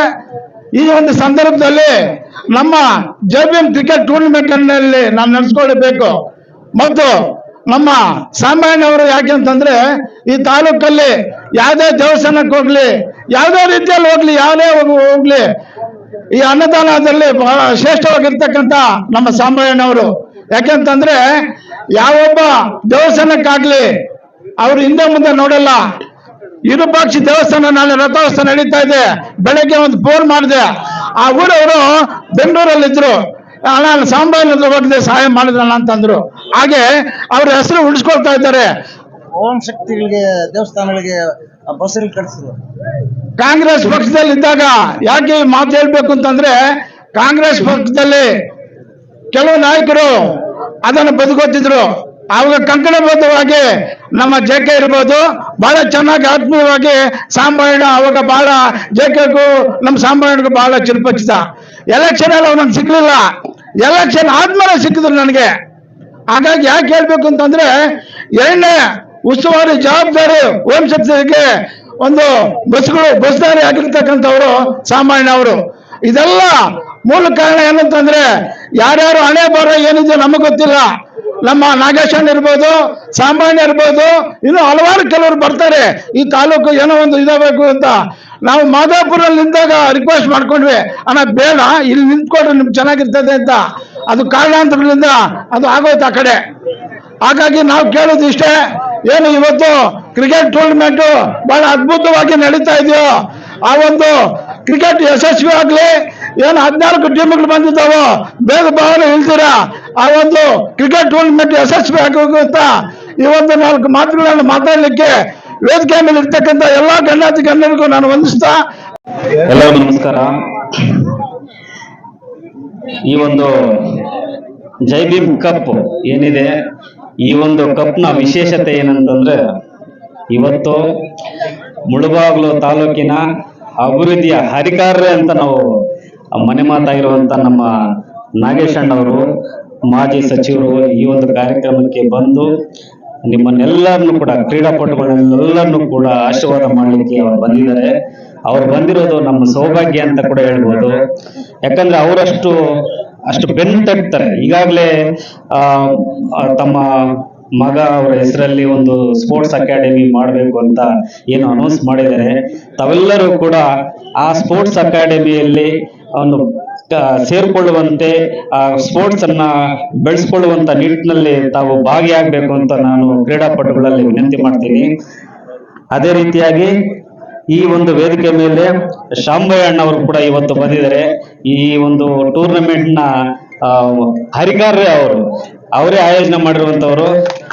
ಈ ಒಂದು ಸಂದರ್ಭದಲ್ಲಿ ನಮ್ಮ ಜೆ ಬಿ ಎಂ ಕ್ರಿಕೆಟ್ ಟೂರ್ನಮೆಂಟ್ನಲ್ಲಿ ನಾವು ನಡೆಸ್ಕೊಳ್ಬೇಕು. ಮತ್ತು ನಮ್ಮ ಸಾಮಾನ್ಯವರು ಯಾಕೆ ಅಂತಂದ್ರೆ ಈ ತಾಲೂಕಲ್ಲಿ ಯಾವುದೇ ದೇವಸ್ಥಾನಕ್ಕೆ ಹೋಗ್ಲಿ, ಯಾವುದೇ ರೀತಿಯಲ್ಲಿ ಹೋಗ್ಲಿ, ಯಾವುದೇ ಹೋಗ್- ಹೋಗ್ಲಿ, ಈ ಅನ್ನದಾನದಲ್ಲಿ ಬಹಳ ಶ್ರೇಷ್ಠವಾಗಿರ್ತಕ್ಕಂಥ ನಮ್ಮ ಸಾಮಾನ್ಯವರು ಯಾಕೆಂತಂದ್ರೆ ಯಾವೊಬ್ಬ ದೇವಸ್ಥಾನಕ್ಕಾಗ್ಲಿ, ಅವ್ರು ಹಿಂದೆ ಮುಂದೆ ನೋಡಲ್ಲ. ವಿರೂಪಾಕ್ಷಿ ದೇವಸ್ಥಾನ ನಾಳೆ ರಥೋತ್ಸವ ನಡೀತಾ ಇದೆ. ಬೆಳಗ್ಗೆ ಒಂದು ಫೋನ್ ಮಾಡಿದೆ. ಆ ಊರವರು ಬೆಂಗಳೂರಲ್ಲಿದ್ರು ಅಣ್ಣ ಸಾಂಬಾರ್ ಹೋಗಿದೆ ಸಹಾಯ ಮಾಡಿದ್ರಣ್ಣ ಅಂತಂದ್ರು ಹಾಗೆ ಅವ್ರ ಹೆಸರು ಉಳಿಸ್ಕೊಳ್ತಾ ಇದ್ದಾರೆ. ಓಂ ಶಕ್ತಿಗಳಿಗೆ ದೇವಸ್ಥಾನಗಳಿಗೆ ಬಸ್ ಕಳಿಸಿದ್ರು ಕಾಂಗ್ರೆಸ್ ಪಕ್ಷದಲ್ಲಿ ಇದ್ದಾಗ ಯಾಕೆ ಮಾತು ಹೇಳ್ಬೇಕು ಅಂತಂದ್ರೆ ಕಾಂಗ್ರೆಸ್ ಪಕ್ಷದಲ್ಲಿ ಕೆಲವು ನಾಯಕರು ಅದನ್ನು ಬದುಕೊತ್ತಿದ್ರು ಆವಾಗ ಕಂಕಣಬದ್ಧವಾಗಿ ನಮ್ಮ ಜೆ ಕೆ ಇರ್ಬೋದು, ಬಹಳ ಚೆನ್ನಾಗಿ ಆತ್ಮೀಯವಾಗಿ ಸಾಂಬಾರಣ ಅವಾಗ ಬಹಳ ಜೆ ಕೆಗೂ ನಮ್ಮ ಸಾಂಬಾರಣಗೂ ಬಹಳ ಚಿಲ್ಪಚ್ಚಿದ ಎಲೆಕ್ಷನ್ ಅಲ್ಲಿ ಅವನನ್ನು ಸಿಗ್ಲಿಲ್ಲ. ಎಲೆಕ್ಷನ್ ಆದ್ಮೇಲೆ ಸಿಕ್ಕಿದ್ರು ನನಗೆ. ಹಾಗಾಗಿ ಯಾಕೆ ಹೇಳ್ಬೇಕು ಅಂತಂದ್ರೆ, ಎರಡನೇ ಉಸ್ತುವಾರಿ ಜವಾಬ್ದಾರಿ ಓಂ ಶಕ್ತಿಗೆ ಒಂದು ಬಸ್ಗಳು, ಬಸ್ದಾರಿ ಆಗಿರ್ತಕ್ಕಂಥವ್ರು ಸಾಮಾನ್ಯ ಅವರು. ಇದೆಲ್ಲ ಮೂಲ ಕಾರಣ ಏನಂತಂದ್ರೆ, ಯಾರ್ಯಾರು ಹಣೆ ಬರ ಏನಿದೆ ನಮಗೆ ಗೊತ್ತಿಲ್ಲ. ನಮ್ಮ ನಾಗೇಶನ್ ಇರ್ಬೋದು ಸಾಮಾನ್ಯ ಇರ್ಬೋದು, ಇನ್ನು ಹಲವಾರು ಕೆಲವರು ಬರ್ತಾರೆ. ಈ ತಾಲೂಕು ಏನೋ ಒಂದು ಇದಾಗಬೇಕು ಅಂತ. ನಾವು ಮಾದಾಪುರಲ್ಲಿ ನಿಂತಾಗ ರಿಕ್ವೆಸ್ಟ್ ಮಾಡ್ಕೊಂಡ್ವಿ. ಅಣ್ಣ, ಬೇಡ, ಇಲ್ಲಿ ನಿಂತ್ಕೊಂಡ್ರೆ ನಿಮ್ಗೆ ಚೆನ್ನಾಗಿರ್ತದೆ ಅಂತ. ಅದು ಕಾರಣಾಂತರಗಳಿಂದ ಅದು ಆಗೋಯ್ತು ಆ ಕಡೆ. ಹಾಗಾಗಿ ನಾವು ಕೇಳೋದು ಇಷ್ಟೇ, ಏನು ಇವತ್ತು ಕ್ರಿಕೆಟ್ ಟೂರ್ನಮೆಂಟ್ ಬಹಳ ಅದ್ಭುತವಾಗಿ ನಡೀತಾ ಇದೆಯೋ, ಆ ಒಂದು ಕ್ರಿಕೆಟ್ ಯಶಸ್ವಿ ಆಗ್ಲಿ. ಏನು ಹದಿನಾಲ್ಕು ಟೀಮ್ಗಳು ಬಂದಿದ್ದಾವೋ, ಬೇಗ ಭಾವನೆ ಇಳ್ತೀರಾ. ಆ ಒಂದು ಕ್ರಿಕೆಟ್ ಟೂರ್ನಮೆಂಟ್ ಯಶಸ್ವಿ ಆಗಬೇಕು ಅಂತ ಈ ಒಂದು ನಾಲ್ಕು ಮಾತುಗಳನ್ನು ಮಾತಾಡಲಿಕ್ಕೆ ವೇದಿಕೆ ಮೇಲೆ ಇರ್ತಕ್ಕಂಥ ಎಲ್ಲಾ ಗಣ್ಯಾತಿ ಗಣ್ಯರಿಗೂ ನಾನು ವಂದಿಸ್ತಾ ಎಲ್ಲರಿಗೂ ನಮಸ್ಕಾರ. ಈ ಒಂದು ಜೈ ಭೀಮ್ ಕಪ್ ಏನಿದೆ? ಈ ಒಂದು ಕಪ್ನ ವಿಶೇಷತೆ ಏನಂತಂದ್ರೆ, ಇವತ್ತು ಮುಳಬಾಗ್ಲು ತಾಲೂಕಿನ ಅಭಿವೃದ್ಧಿಯ ಹರಿಕಾರರೇ ಅಂತ ನಾವು ಮನೆ ಮಾತಾಗಿರುವಂತ ನಮ್ಮ ನಾಗೇಶ್ ಅಣ್ಣವರು ಮಾಜಿ ಸಚಿವರು ಈ ಒಂದು ಕಾರ್ಯಕ್ರಮಕ್ಕೆ ಬಂದು ನಿಮ್ಮನ್ನೆಲ್ಲರನ್ನು ಕೂಡ ಕ್ರೀಡಾಪಟುಗಳನ್ನೆಲ್ಲರನ್ನು ಕೂಡ ಆಶೀರ್ವಾದ ಮಾಡಲಿಕ್ಕೆ ಅವರು ಬಂದಿದ್ದಾರೆ. ಅವ್ರು ಬಂದಿರೋದು ನಮ್ಮ ಸೌಭಾಗ್ಯ ಅಂತ ಕೂಡ ಹೇಳ್ಬೋದು. ಯಾಕಂದ್ರೆ ಅವರಷ್ಟು ಅಷ್ಟು ಬೆನ್ನು ತಟ್ತಾರೆ ಈಗಾಗಲೇ ತಮ್ಮ ಮಗ ಅವರ ಹೆಸರಲ್ಲಿ ಒಂದು ಸ್ಪೋರ್ಟ್ಸ್ ಅಕಾಡೆಮಿ ಮಾಡಬೇಕು ಅಂತ ಏನು ಅನೌನ್ಸ್ ಮಾಡಿದ್ದಾರೆ. ತಾವೆಲ್ಲರೂ ಕೂಡ ಆ ಸ್ಪೋರ್ಟ್ಸ್ ಅಕಾಡೆಮಿಯಲ್ಲಿ ಒಂದು ಸೇರ್ಕೊಳ್ಳುವಂತೆ, ಆ ಸ್ಪೋರ್ಟ್ಸ್ ಅನ್ನ ಬೆಳೆಸ್ಕೊಳ್ಳುವಂತ ನಿಟ್ಟಿನಲ್ಲಿ ತಾವು ಭಾಗಿಯಾಗಬೇಕು ಅಂತ ನಾನು ಕ್ರೀಡಾಪಟುಗಳಲ್ಲಿ ವಿನಂತಿ ಮಾಡ್ತೀನಿ. ಅದೇ ರೀತಿಯಾಗಿ ಈ ಒಂದು ವೇದಿಕೆ ಮೇಲೆ ಶಾಂಬಯ್ಯ ಅಣ್ಣವರು ಕೂಡ ಇವತ್ತು ಬಂದಿದ್ದಾರೆ. ಈ ಒಂದು ಟೂರ್ನಮೆಂಟ್ನ ಹರಿಕಾರ್ಯ ಅವರು ಅವರೇ ಆಯೋಜನೆ ಮಾಡಿರುವಂತವರು.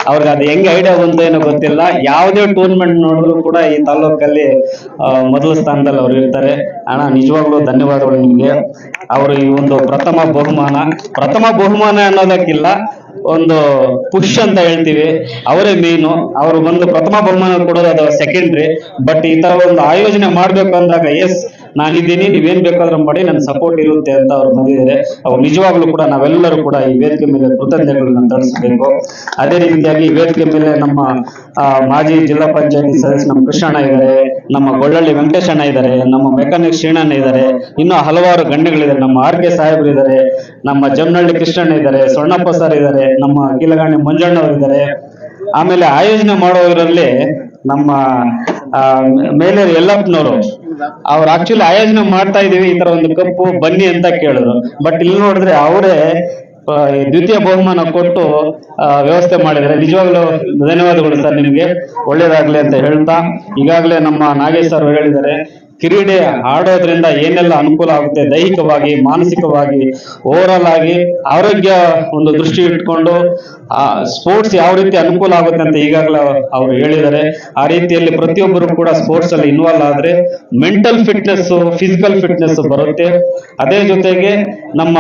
ಅವ್ರಿಗೆ ಅದು ಹೆಂಗೆ ಐಡಿಯಾ ಬಂತು ಏನೋ ಗೊತ್ತಿಲ್ಲ. ಯಾವುದೇ ಟೂರ್ನಮೆಂಟ್ ನೋಡಿದ್ರು ಕೂಡ ಈ ತಾಲೂಕಲ್ಲಿ ಮೊದಲ ಸ್ಥಾನದಲ್ಲಿ ಅವ್ರು ಇರ್ತಾರೆ. ಅಣ್ಣ, ನಿಜವಾಗ್ಲೂ ಧನ್ಯವಾದಗಳು ನಿಮಗೆ. ಅವರು ಈ ಒಂದು ಪ್ರಥಮ ಬಹುಮಾನ. ಪ್ರಥಮ ಬಹುಮಾನ ಅನ್ನೋದಕ್ಕಿಲ್ಲ, ಒಂದು ಪುಷ್ ಅಂತ ಹೇಳ್ತೀವಿ. ಅವರೇ ಮೇನು ಅವರು ಬಂದು ಪ್ರಥಮ ಬಹುಮಾನ ಕೊಡೋದು ಅದು ಸೆಕೆಂಡ್ರಿ ಬಟ್ ಈ ತರ ಒಂದು ಆಯೋಜನೆ ಮಾಡ್ಬೇಕು ಅಂದಾಗ ಎಸ್ ನಾನಿದ್ದೀನಿ, ನೀವೇನ್ ಬೇಕಾದ್ರೂ ಮಾಡಿ ನನ್ನ ಸಪೋರ್ಟ್ ಇರುತ್ತೆ ಅಂತ ಅವ್ರು ಬಂದಿದ್ದಾರೆ ಅವ್ರು ನಿಜವಾಗ್ಲೂ ಕೂಡ ನಾವೆಲ್ಲರೂ ಕೂಡ ಈ ವೇದಿಕೆ ಮೇಲೆ ಕೃತಜ್ಞತೆಗಳನ್ನ ತರಿಸಬೇಕು ಅದೇ ರೀತಿಯಾಗಿ ಈ ವೇದಿಕೆ ಮೇಲೆ ನಮ್ಮ ಮಾಜಿ ಜಿಲ್ಲಾ ಪಂಚಾಯತಿ ಸದಸ್ಯ ನಮ್ಮ ಕೃಷ್ಣಣ್ಣ ಇದ್ದಾರೆ, ನಮ್ಮ ಗೊಳ್ಳಳ್ಳಿ ವೆಂಕಟೇಶಣ್ಣ ಇದ್ದಾರೆ, ನಮ್ಮ ಮೆಕ್ಯಾನಿಕ್ ಶ್ರೀಣಣ್ಣ ಇದ್ದಾರೆ, ಇನ್ನೂ ಹಲವಾರು ಗಣ್ಯಗಳಿದ್ದಾರೆ. ನಮ್ಮ ಆರ್ ಕೆ ಸಾಹೇಬ್ರು ಇದ್ದಾರೆ, ನಮ್ಮ ಜಮನಹಳ್ಳಿ ಕೃಷ್ಣಣ್ಣ ಇದ್ದಾರೆ, ಸೊಣ್ಣಪ್ಪ ಸರ್ ಇದ್ದಾರೆ, ನಮ್ಮ ಕೀಲಗಾಣಿ ಮಂಜಣ್ಣವ್ರು ಇದ್ದಾರೆ. ಆಮೇಲೆ ಆಯೋಜನೆ ಮಾಡೋದ್ರಲ್ಲಿ ನಮ್ಮ ಮೇಲೆ ಎಲ್ಲಪ್ಪನವರು ಅವ್ರು ಆಕ್ಚುಲಿ ಆಯೋಜನೆ ಮಾಡ್ತಾ ಇದೀವಿ ಈ ಒಂದು ಕಪ್ಪು, ಬನ್ನಿ ಅಂತ ಕೇಳಿದ್ರು. ಬಟ್ ಇಲ್ಲಿ ನೋಡಿದ್ರೆ ಅವರೇ ದ್ವಿತೀಯ ಬಹುಮಾನ ಕೊಟ್ಟು ವ್ಯವಸ್ಥೆ ಮಾಡಿದ್ದಾರೆ. ನಿಜವಾಗ್ಲೂ ಧನ್ಯವಾದಗಳು ಸರ್ ನಿಮಗೆ. ಒಳ್ಳೇದಾಗ್ಲಿ ಅಂತ ಹೇಳ್ತಾ, ಈಗಾಗಲೇ ನಮ್ಮ ನಾಗೇಶ್ ಸರ್ ಹೇಳಿದ್ದಾರೆ ಕ್ರೀಡೆ ಆಡೋದ್ರಿಂದ ಏನೆಲ್ಲ ಅನುಕೂಲ ಆಗುತ್ತೆ? ದೈಹಿಕವಾಗಿ, ಮಾನಸಿಕವಾಗಿ ಓವರಾಲ್ ಆಗಿ, ಆರೋಗ್ಯ ಒಂದು ದೃಷ್ಟಿ ಇಟ್ಕೊಂಡು ಆ ಸ್ಪೋರ್ಟ್ಸ್ ಯಾವ ರೀತಿ ಅನುಕೂಲ ಆಗುತ್ತೆ ಅಂತ ಈಗಾಗಲೇ ಅವರು ಹೇಳಿದ್ದಾರೆ. ಆ ರೀತಿಯಲ್ಲಿ ಪ್ರತಿಯೊಬ್ಬರು ಕೂಡ ಸ್ಪೋರ್ಟ್ಸ್ ಅಲ್ಲಿ ಇನ್ವಾಲ್ವ್ ಆದ್ರೆ ಮೆಂಟಲ್ ಫಿಟ್ನೆಸ್ ಫಿಸಿಕಲ್ ಫಿಟ್ನೆಸ್ ಬರುತ್ತೆ. ಅದೇ ಜೊತೆಗೆ ನಮ್ಮ